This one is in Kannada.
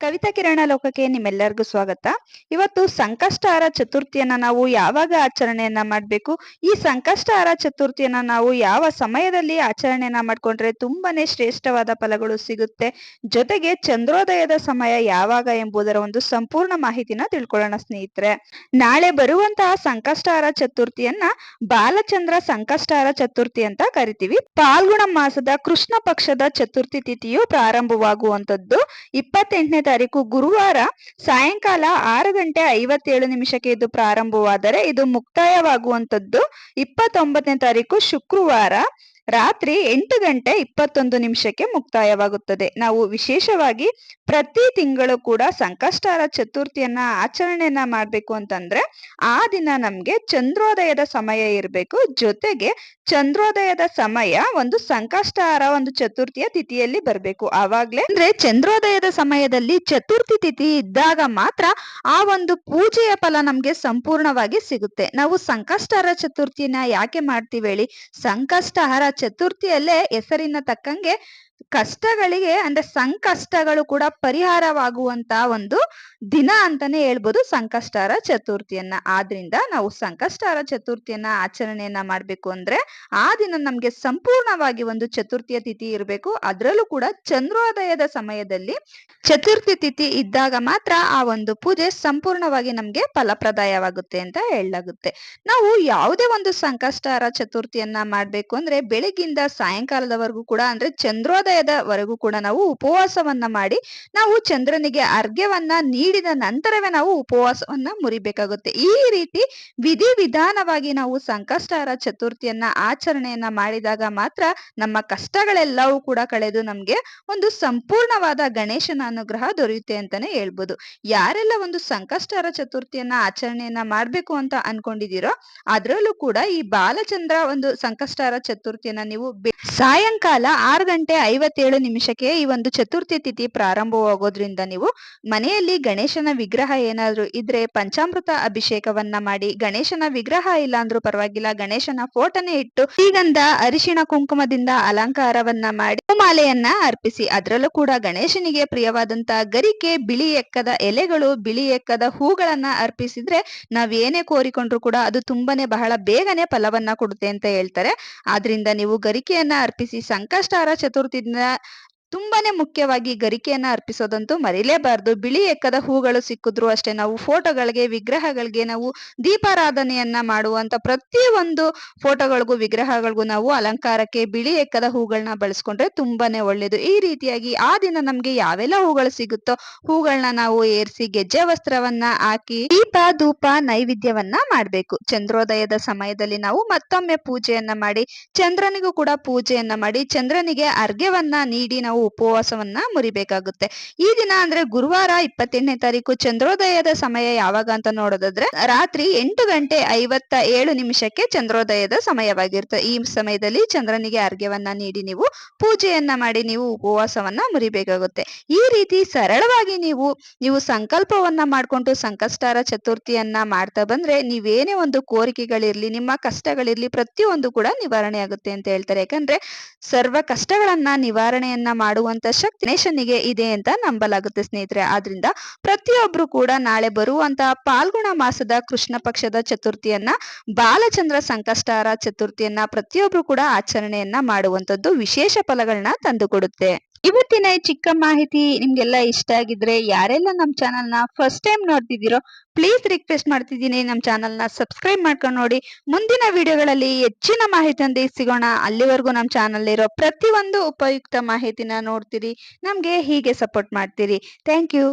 ಕವಿತಾ ಕಿರಣ ಲೋಕಕ್ಕೆ ನಿಮ್ಮೆಲ್ಲರಿಗೂ ಸ್ವಾಗತ. ಇವತ್ತು ಸಂಕಷ್ಟಹಾರ ಚತುರ್ಥಿಯನ್ನ ನಾವು ಯಾವಾಗ ಆಚರಣೆಯನ್ನ ಮಾಡಬೇಕು? ಈ ಸಂಕಷ್ಟಹಾರ ಚತುರ್ಥಿಯನ್ನ ನಾವು ಯಾವ ಸಮಯದಲ್ಲಿ ಆಚರಣೆಯನ್ನ ಮಾಡ್ಕೊಂಡ್ರೆ ತುಂಬಾನೇ ಶ್ರೇಷ್ಠವಾದ ಫಲಗಳು ಸಿಗುತ್ತೆ? ಜೊತೆಗೆ ಚಂದ್ರೋದಯದ ಸಮಯ ಯಾವಾಗ ಎಂಬುದರ ಒಂದು ಸಂಪೂರ್ಣ ಮಾಹಿತಿನ ತಿಳ್ಕೊಳ್ಳೋಣ ಸ್ನೇಹಿತರೆ. ನಾಳೆ ಬರುವಂತಹ ಸಂಕಷ್ಟಹಾರ ಚತುರ್ಥಿಯನ್ನ ಬಾಲಚಂದ್ರ ಸಂಕಷ್ಟಹಾರ ಚತುರ್ಥಿ ಅಂತ ಕರಿತೀವಿ. ಪಾಲ್ಗುಣ ಮಾಸದ ಕೃಷ್ಣ ಪಕ್ಷದ ಚತುರ್ಥಿ ತಿಥಿಯು ಪ್ರಾರಂಭವಾಗುವಂತದ್ದು ಇಪ್ಪತ್ತೆಂಟನೇ ತಾರೀಕು ಗುರುವಾರ ಸಾಯಂಕಾಲ ಆರು ಗಂಟೆ ಐವತ್ತೇಳು ನಿಮಿಷಕ್ಕೆ ಇದು ಪ್ರಾರಂಭವಾದರೆ ಇದು ಮುಕ್ತಾಯವಾಗುವಂತದ್ದು ಇಪ್ಪತ್ತೊಂಬತ್ತನೇ ತಾರೀಕು ಶುಕ್ರವಾರ ರಾತ್ರಿ ಎಂಟು ಗಂಟೆ ಇಪ್ಪತ್ತೊಂದು ನಿಮಿಷಕ್ಕೆ ಮುಕ್ತಾಯವಾಗುತ್ತದೆ. ನಾವು ವಿಶೇಷವಾಗಿ ಪ್ರತಿ ತಿಂಗಳು ಕೂಡ ಸಂಕಷ್ಟಾರ ಚತುರ್ಥಿಯನ್ನ ಆಚರಣೆಯನ್ನ ಮಾಡ್ಬೇಕು ಅಂತಂದ್ರೆ ಆ ದಿನ ನಮ್ಗೆ ಚಂದ್ರೋದಯದ ಸಮಯ ಇರಬೇಕು. ಜೊತೆಗೆ ಚಂದ್ರೋದಯದ ಸಮಯ ಒಂದು ಸಂಕಷ್ಟಹಾರ, ಒಂದು ಚತುರ್ಥಿಯ ತಿಥಿಯಲ್ಲಿ ಬರಬೇಕು. ಆವಾಗ್ಲೇ ಅಂದ್ರೆ ಚಂದ್ರೋದಯದ ಸಮಯದಲ್ಲಿ ಚತುರ್ಥಿ ತಿಥಿ ಇದ್ದಾಗ ಮಾತ್ರ ಆ ಒಂದು ಪೂಜೆಯ ಫಲ ನಮ್ಗೆ ಸಂಪೂರ್ಣವಾಗಿ ಸಿಗುತ್ತೆ. ನಾವು ಸಂಕಷ್ಟಹಾರ ಚತುರ್ಥಿನ ಯಾಕೆ ಮಾಡ್ತೀವಿ ಹೇಳಿ? ಸಂಕಷ್ಟಹಾರ ಚತುರ್ಥಿಯಲ್ಲೇ ಹೆಸರಿನ ತಕ್ಕಂಗೆ ಕಷ್ಟಗಳಿಗೆ ಅಂದ್ರೆ ಸಂಕಷ್ಟಗಳು ಕೂಡ ಪರಿಹಾರವಾಗುವಂತ ಒಂದು ದಿನ ಅಂತಾನೆ ಹೇಳ್ಬೋದು ಸಂಕಷ್ಟಾರ ಚತುರ್ಥಿಯನ್ನ. ಆದ್ರಿಂದ ನಾವು ಸಂಕಷ್ಟಾರ ಚತುರ್ಥಿಯನ್ನ ಆಚರಣೆಯನ್ನ ಮಾಡ್ಬೇಕು ಅಂದ್ರೆ ಆ ದಿನ ನಮ್ಗೆ ಸಂಪೂರ್ಣವಾಗಿ ಒಂದು ಚತುರ್ಥಿಯ ತಿಥಿ ಇರಬೇಕು. ಅದರಲ್ಲೂ ಕೂಡ ಚಂದ್ರೋದಯದ ಸಮಯದಲ್ಲಿ ಚತುರ್ಥಿ ತಿಥಿ ಇದ್ದಾಗ ಮಾತ್ರ ಆ ಒಂದು ಪೂಜೆ ಸಂಪೂರ್ಣವಾಗಿ ನಮ್ಗೆ ಫಲಪ್ರದಾಯವಾಗುತ್ತೆ ಅಂತ ಹೇಳಲಾಗುತ್ತೆ. ನಾವು ಯಾವುದೇ ಒಂದು ಸಂಕಷ್ಟಾರ ಚತುರ್ಥಿಯನ್ನ ಮಾಡ್ಬೇಕು ಅಂದ್ರೆ ಬೆಳಗ್ಗಿಂದ ಸಾಯಂಕಾಲದವರೆಗೂ ಕೂಡ ಅಂದ್ರೆ ಚಂದ್ರೋದಯದವರೆಗೂ ಕೂಡ ನಾವು ಉಪವಾಸವನ್ನ ಮಾಡಿ, ನಾವು ಚಂದ್ರನಿಗೆ ಅರ್ಘ್ಯವನ್ನ ನೀಡಿದ ನಂತರವೇ ನಾವು ಉಪವಾಸವನ್ನ ಮುರಿಬೇಕಾಗುತ್ತೆ. ಈ ರೀತಿ ವಿಧಿ ವಿಧಾನವಾಗಿ ನಾವು ಸಂಕಷ್ಟಾರ ಚತುರ್ಥಿಯನ್ನ ಆಚರಣೆಯನ್ನ ಮಾಡಿದಾಗ ಮಾತ್ರ ನಮ್ಮ ಕಷ್ಟಗಳೆಲ್ಲವೂ ಕೂಡ ಕಳೆದು ನಮ್ಗೆ ಒಂದು ಸಂಪೂರ್ಣವಾದ ಗಣೇಶನ ಅನುಗ್ರಹ ದೊರೆಯುತ್ತೆ ಅಂತಾನೆ ಹೇಳ್ಬೋದು. ಯಾರೆಲ್ಲ ಒಂದು ಸಂಕಷ್ಟಾರ ಚತುರ್ಥಿಯನ್ನ ಆಚರಣೆಯನ್ನ ಮಾಡ್ಬೇಕು ಅಂತ ಅನ್ಕೊಂಡಿದ್ದೀರೋ ಅದ್ರಲ್ಲೂ ಕೂಡ ಈ ಬಾಲಚಂದ್ರ ಒಂದು ಸಂಕಷ್ಟಾರ ಚತುರ್ಥಿಯನ್ನ ನೀವು ಸಾಯಂಕಾಲ ಆರು ಗಂಟೆ ಐವತ್ತೇಳು ನಿಮಿಷಕ್ಕೆ ಈ ಒಂದು ಚತುರ್ಥಿ ತಿಥಿ ಪ್ರಾರಂಭವಾಗೋದ್ರಿಂದ ನೀವು ಮನೆಯಲ್ಲಿ ಗಣೇಶನ ವಿಗ್ರಹ ಏನಾದ್ರು ಇದ್ರೆ ಪಂಚಾಮೃತ ಅಭಿಷೇಕವನ್ನ ಮಾಡಿ, ಗಣೇಶನ ವಿಗ್ರಹ ಇಲ್ಲ ಅಂದ್ರೂ ಪರವಾಗಿಲ್ಲ, ಗಣೇಶನ ಫೋಟೋನೇ ಇಟ್ಟು ಶ್ರೀಗಂಧ, ಅರಿಶಿಣ ಕುಂಕುಮದಿಂದ ಅಲಂಕಾರವನ್ನ ಮಾಡಿ ಮಾಲೆಯನ್ನ ಅರ್ಪಿಸಿ. ಅದರಲ್ಲೂ ಕೂಡ ಗಣೇಶನಿಗೆ ಪ್ರಿಯವಾದಂತ ಗರಿಕೆ, ಬಿಳಿ ಎಕ್ಕದ ಎಲೆಗಳು, ಬಿಳಿ ಎಕ್ಕದ ಹೂಗಳನ್ನ ಅರ್ಪಿಸಿದ್ರೆ ನಾವ್ ಏನೇ ಕೋರಿಕೊಂಡ್ರು ಕೂಡ ಅದು ತುಂಬಾನೇ ಬಹಳ ಬೇಗನೆ ಫಲವನ್ನ ಕೊಡುತ್ತೆ ಅಂತ ಹೇಳ್ತಾರೆ. ಆದ್ರಿಂದ ನೀವು ಗರಿಕೆಯನ್ನ ಅರ್ಪಿಸಿ, ಸಂಕಷ್ಟಾರ ಚತುರ್ಥಿ ದಿನ ತುಂಬಾನೇ ಮುಖ್ಯವಾಗಿ ಗರಿಕೆಯನ್ನ ಅರ್ಪಿಸೋದಂತೂ ಮರಿಲೇಬಾರ್ದು. ಬಿಳಿ ಎಕ್ಕದ ಹೂಗಳು ಸಿಕ್ಕಿದ್ರು ಅಷ್ಟೇ ನಾವು ಫೋಟೋಗಳಿಗೆ, ವಿಗ್ರಹಗಳಿಗೆ ನಾವು ದೀಪಾರಾಧನೆಯನ್ನ ಮಾಡುವಂತ ಪ್ರತಿಯೊಂದು ಫೋಟೋಗಳಿಗೂ, ವಿಗ್ರಹಗಳಿಗೂ ನಾವು ಅಲಂಕಾರಕ್ಕೆ ಬಿಳಿ ಎಕ್ಕದ ಹೂಗಳನ್ನ ಬಳಸ್ಕೊಂಡ್ರೆ ತುಂಬಾನೇ ಒಳ್ಳೇದು. ಈ ರೀತಿಯಾಗಿ ಆ ದಿನ ನಮ್ಗೆ ಯಾವೆಲ್ಲ ಹೂಗಳು ಸಿಗುತ್ತೋ ಹೂಗಳನ್ನ ನಾವು ಏರಿಸಿ ಗೆಜ್ಜೆ ವಸ್ತ್ರವನ್ನ ಹಾಕಿ ದೀಪ, ಧೂಪ, ನೈವೇದ್ಯವನ್ನ ಮಾಡ್ಬೇಕು. ಚಂದ್ರೋದಯದ ಸಮಯದಲ್ಲಿ ನಾವು ಮತ್ತೊಮ್ಮೆ ಪೂಜೆಯನ್ನ ಮಾಡಿ, ಚಂದ್ರನಿಗೂ ಕೂಡ ಪೂಜೆಯನ್ನ ಮಾಡಿ, ಚಂದ್ರನಿಗೆ ಅರ್ಘ್ಯವನ್ನ ನೀಡಿ ನಾವು ಉಪವಾಸವನ್ನ ಮುರಿಬೇಕಾಗುತ್ತೆ. ಈ ದಿನ ಅಂದ್ರೆ ಗುರುವಾರ ಇಪ್ಪತ್ತೆಂಟನೇ ತಾರೀಕು ಚಂದ್ರೋದಯದ ಸಮಯ ಯಾವಾಗ ಅಂತ ನೋಡೋದಾದ್ರೆ ರಾತ್ರಿ ಎಂಟು ಗಂಟೆ ಐವತ್ತ ಏಳು ನಿಮಿಷಕ್ಕೆ ಚಂದ್ರೋದಯದ ಸಮಯವಾಗಿರುತ್ತೆ. ಈ ಸಮಯದಲ್ಲಿ ಚಂದ್ರನಿಗೆ ಅರ್ಘ್ಯವನ್ನ ನೀಡಿ ನೀವು ಪೂಜೆಯನ್ನ ಮಾಡಿ ನೀವು ಉಪವಾಸವನ್ನ ಮುರಿಬೇಕಾಗುತ್ತೆ. ಈ ರೀತಿ ಸರಳವಾಗಿ ನೀವು ನೀವು ಸಂಕಲ್ಪವನ್ನ ಮಾಡ್ಕೊಂಡು ಸಂಕಷ್ಟಾರ ಚತುರ್ಥಿಯನ್ನ ಮಾಡ್ತಾ ಬಂದ್ರೆ ನೀವೇನೇ ಒಂದು ಕೋರಿಕೆಗಳಿರ್ಲಿ, ನಿಮ್ಮ ಕಷ್ಟಗಳಿರ್ಲಿ ಪ್ರತಿಯೊಂದು ಕೂಡ ನಿವಾರಣೆ ಆಗುತ್ತೆ ಅಂತ ಹೇಳ್ತಾರೆ. ಯಾಕಂದ್ರೆ ಸರ್ವ ಕಷ್ಟಗಳನ್ನ ನಿವಾರಣೆಯನ್ನ ಮಾಡುವಂತ ಶಕ್ತಿ ಗಣೇಶನಿಗೆ ಇದೆ ಅಂತ ನಂಬಲಾಗುತ್ತೆ ಸ್ನೇಹಿತರೆ. ಆದ್ರಿಂದ ಪ್ರತಿಯೊಬ್ರು ಕೂಡ ನಾಳೆ ಬರುವಂತಹ ಪಾಲ್ಗುಣ ಮಾಸದ ಕೃಷ್ಣ ಪಕ್ಷದ ಚತುರ್ಥಿಯನ್ನ, ಬಾಲಚಂದ್ರ ಸಂಕಷ್ಟಾರ ಚತುರ್ಥಿಯನ್ನ ಪ್ರತಿಯೊಬ್ರು ಕೂಡ ಆಚರಣೆಯನ್ನ ಮಾಡುವಂತದ್ದು ವಿಶೇಷ ಫಲಗಳನ್ನ ತಂದುಕೊಡುತ್ತೆ. ಇವತ್ತಿನ ಈ ಚಿಕ್ಕ ಮಾಹಿತಿ ನಿಮ್ಗೆಲ್ಲ ಇಷ್ಟ ಆಗಿದ್ರೆ, ಯಾರೆಲ್ಲ ನಮ್ಮ ಚಾನಲ್ನ ಫಸ್ಟ್ ಟೈಮ್ ನೋಡ್ತಿದ್ದೀರೋ ಪ್ಲೀಸ್ ರಿಕ್ವೆಸ್ಟ್ ಮಾಡ್ತಿದ್ದೀನಿ. ನಮ್ಮ ಚಾನಲ್ನ ಸಬ್ಸ್ಕ್ರೈಬ್ ಮಾಡ್ಕೊಂಡು ನೋಡಿ. ಮುಂದಿನ ವಿಡಿಯೋಗಳಲ್ಲಿ ಹೆಚ್ಚಿನ ಮಾಹಿತಿಯೊಂದಿಗೆ ಸಿಗೋಣ. ಅಲ್ಲಿವರೆಗೂ ನಮ್ಮ ಚಾನಲ್ ಇರೋ ಪ್ರತಿಯೊಂದು ಉಪಯುಕ್ತ ಮಾಹಿತಿನ ನೋಡ್ತೀರಿ. ನಮಗೆ ಹೀಗೆ ಸಪೋರ್ಟ್ ಮಾಡ್ತೀರಿ. Thank you